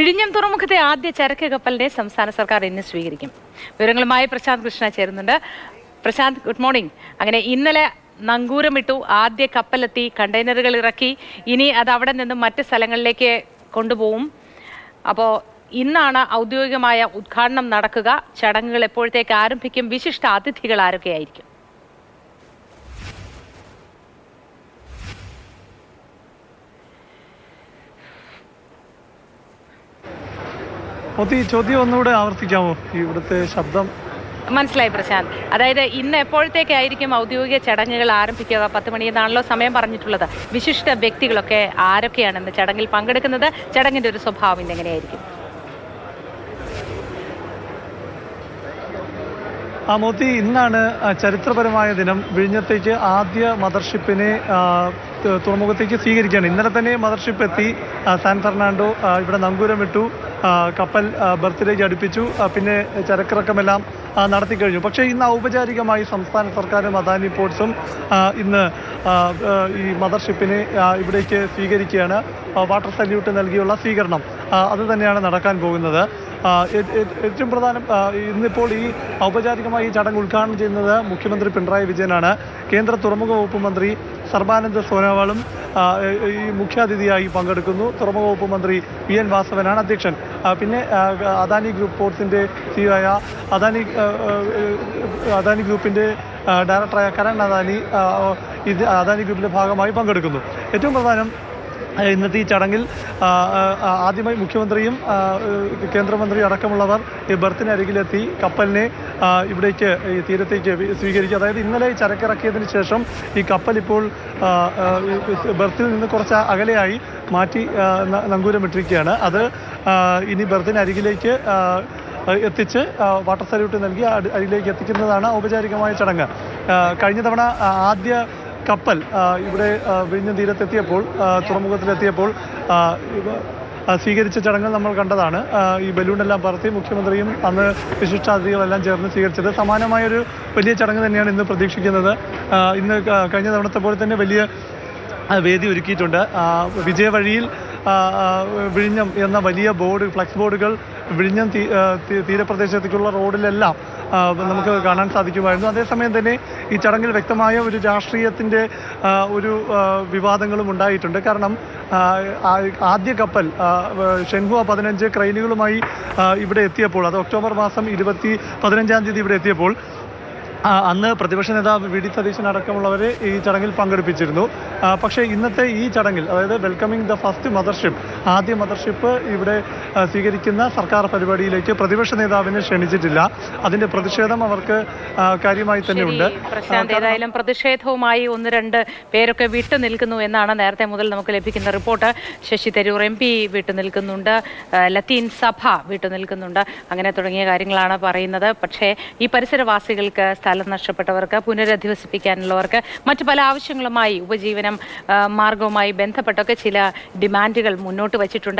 വിഴിഞ്ഞം തുറമുഖത്തെ ആദ്യ ചരക്ക് കപ്പലിനെ സംസ്ഥാന സർക്കാർ ഇന്ന് സ്വീകരിക്കും. വിവരങ്ങളുമായി പ്രശാന്ത് കൃഷ്ണ ചേരുന്നുണ്ട്. പ്രശാന്ത് ഗുഡ് മോർണിംഗ് അങ്ങനെ ഇന്നലെ നങ്കൂരമിട്ടു ആദ്യ കപ്പലെത്തി കണ്ടെയ്നറുകൾ ഇറക്കി. ഇനി അത് അവിടെ നിന്നും മറ്റ് സ്ഥലങ്ങളിലേക്ക് കൊണ്ടുപോകും. അപ്പോൾ ഇന്നാണ് ഔദ്യോഗികമായ ഉദ്ഘാടനം നടക്കുക. ചടങ്ങുകൾ എപ്പോഴത്തേക്ക് ആരംഭിക്കും? വിശിഷ്ട അതിഥികൾ ആരൊക്കെയായിരിക്കും? ചോദ്യം ഒന്നുകൂടെ ആവർത്തിക്കാമോ? ഇവിടുത്തെ ശബ്ദം. മനസ്സിലായി പ്രശാന്ത്. അതായത് ഇന്ന് എപ്പോഴത്തേക്കായിരിക്കും ഔദ്യോഗിക ചടങ്ങുകൾ ആരംഭിക്കുക? പത്ത് മണിയെന്നാണല്ലോ സമയം പറഞ്ഞിട്ടുള്ളത്. വിശിഷ്ട വ്യക്തികളൊക്കെ ആരൊക്കെയാണ് ഇന്ന് ചടങ്ങിൽ പങ്കെടുക്കുന്നത്? ചടങ്ങിന്റെ ഒരു സ്വഭാവം ഇന്ന് എങ്ങനെയായിരിക്കും? ആ മോത്തി ഇന്നാണ് ചരിത്രപരമായ ദിനം. വിഴിഞ്ഞത്തേക്ക് ആദ്യ മദർഷിപ്പിനെ തുറമുഖത്തേക്ക് സ്വീകരിക്കുകയാണ്. ഇന്നലെ തന്നെ മദർഷിപ്പ് എത്തി സാൻ ഫെർണാണ്ടോ ഇവിടെ നങ്കൂരം വിട്ടു ആ, കപ്പൽ ബർത്തിലേക്ക് അടുപ്പിച്ചു. പിന്നെ ചരക്കിറക്കമെല്ലാം നടത്തിക്കഴിഞ്ഞു നടത്തി കഴിഞ്ഞു. പക്ഷേ ഇന്ന് ഔപചാരികമായി സംസ്ഥാന സർക്കാരും അദാനി പോർട്സും ഇന്ന് ഈ മദർഷിപ്പിനെ ഇവിടേക്ക് സ്വീകരിക്കുകയാണ്. വാട്ടർ സല്യൂട്ട് നൽകിയുള്ള സ്വീകരണം. അത് തന്നെയാണ് നടക്കാൻ പോകുന്നത്. ഏറ്റവും പ്രധാനം ഇന്നിപ്പോൾ ഈ ഔപചാരികമായി ഈ ചടങ്ങ് ഉദ്ഘാടനം ചെയ്യുന്നത് മുഖ്യമന്ത്രി പിണറായി വിജയനാണ്. കേന്ദ്ര തുറമുഖ വകുപ്പ് മന്ത്രി സർബാനന്ദ സോനോവാളും ഈ മുഖ്യാതിഥിയായി പങ്കെടുക്കുന്നു. തുറമുഖ വകുപ്പ് മന്ത്രി വി എൻ വാസവനാണ് അധ്യക്ഷൻ. പിന്നെ അദാനി ഗ്രൂപ്പ് പോർട്സിന്റെ സിഇഒ ആയ അദാനി അദാനി ഗ്രൂപ്പിന്റെ ഡയറക്ടറായ കരൺ അദാനി ഇത് അദാനി ഗ്രൂപ്പിന്റെ ഭാഗമായി പങ്കെടുക്കുന്നു. ഏറ്റവും പ്രധാനം ഇന്നത്തെ ഈ ചടങ്ങിൽ ആദ്യമായി മുഖ്യമന്ത്രിയും കേന്ദ്രമന്ത്രി അടക്കമുള്ളവർ ഈ ബർത്തിനരികിലെത്തി കപ്പലിനെ ഇവിടേക്ക് ഈ തീരത്തേക്ക് സ്വീകരിച്ചു അതായത് ഇന്നലെ ചരക്കിറക്കിയതിന് ശേഷം ഈ കപ്പൽ ഇപ്പോൾ ബർത്തിൽ നിന്ന് കുറച്ച് അകലെയായി മാറ്റി നങ്കൂരമിട്ടിരിക്കുകയാണ്. അത് ഇനി ബർത്തിനരികിലേക്ക് ആ, എത്തിച്ച് വാട്ടർ സല്യൂട്ട് നൽകി അരികിലേക്ക് എത്തിക്കുന്നതാണ് ഔപചാരികമായ ചടങ്ങ്. കഴിഞ്ഞ തവണ ആദ്യ കപ്പൽ ഇവിടെ വിഴിഞ്ഞ തീരത്തെത്തിയപ്പോൾ തുറമുഖത്തിലെത്തിയപ്പോൾ സ്വീകരിച്ച ചടങ്ങ് നമ്മൾ കണ്ടതാണ്. ഈ ബലൂണെല്ലാം പറത്തി മുഖ്യമന്ത്രിയും അന്ന് വിശിഷ്ടാതിഥികളെല്ലാം ചേർന്ന് സ്വീകരിച്ചത്. സമാനമായൊരു വലിയ ചടങ്ങ് തന്നെയാണ് ഇന്ന് പ്രതീക്ഷിക്കുന്നത്. ഇന്ന് കഴിഞ്ഞ തവണത്തെ പോലെ തന്നെ വലിയ വേദി ഒരുക്കിയിട്ടുണ്ട്. വിജയവഴിയിൽ വിഴിഞ്ഞം എന്ന വലിയ ബോർഡ് ഫ്ലക്സ് ബോർഡുകൾ വിഴിഞ്ഞം തീരപ്രദേശത്തേക്കുള്ള റോഡിലെല്ലാം നമുക്ക് കാണാൻ സാധിക്കുമായിരുന്നു. അതേസമയം തന്നെ ഈ ചടങ്ങിൽ വ്യക്തമായ ഒരു രാഷ്ട്രീയത്തിന്റെ ഒരു വിവാദങ്ങളും ഉണ്ടായിട്ടുണ്ട്. കാരണം ആദ്യ കപ്പൽ ഷെൻഹുവ പതിനഞ്ച് ക്രെയിനുകളുമായി ഇവിടെ എത്തിയപ്പോൾ അത് ഒക്ടോബർ മാസം ഇരുപത്തി പതിനഞ്ചാം തീയതി ഇവിടെ എത്തിയപ്പോൾ അന്ന് പ്രതിപക്ഷ നേതാവ് വി ഡി സതീശൻ അടക്കമുള്ളവരെ ഈ ചടങ്ങിൽ പങ്കെടുപ്പിച്ചിരുന്നു. പക്ഷേ ഇന്നത്തെ ഈ ചടങ്ങിൽ അതായത് വെൽക്കമിംഗ് ദ ഫസ്റ്റ് മദർഷിപ്പ് ആദ്യ മദർഷിപ്പ് ഇവിടെ സ്വീകരിക്കുന്ന സർക്കാർ പരിപാടിയിലേക്ക് പ്രതിപക്ഷ നേതാവിനെ ക്ഷണിച്ചിട്ടില്ല. അതിന്റെ പ്രതിഷേധം അവർക്ക് കാര്യമായി തന്നെയുണ്ട് പ്രശാന്ത് ഏതായാലും പ്രതിഷേധവുമായി ഒന്ന് രണ്ട് പേരൊക്കെ വിട്ടു നിൽക്കുന്നു എന്നാണ് നേരത്തെ മുതൽ നമുക്ക് ലഭിക്കുന്ന report. Shashi Tharoor M P വിട്ടു നിൽക്കുന്നുണ്ട് ലത്തീൻ സഭ വിട്ടു നിൽക്കുന്നുണ്ട്. അങ്ങനെ തുടങ്ങിയ കാര്യങ്ങളാണ് പറയുന്നത്. പക്ഷേ ഈ പരിസരവാസികൾക്ക് സ്ഥലം നഷ്ടപ്പെട്ടവർക്ക് പുനരധിവസിപ്പിക്കാനുള്ളവർക്ക് മറ്റു പല ആവശ്യങ്ങളുമായി ഉപജീവനം മാർഗവുമായി ബന്ധപ്പെട്ടൊക്കെ ചില ഡിമാൻഡുകൾ മുന്നോട്ട് വച്ചിട്ടുണ്ട്.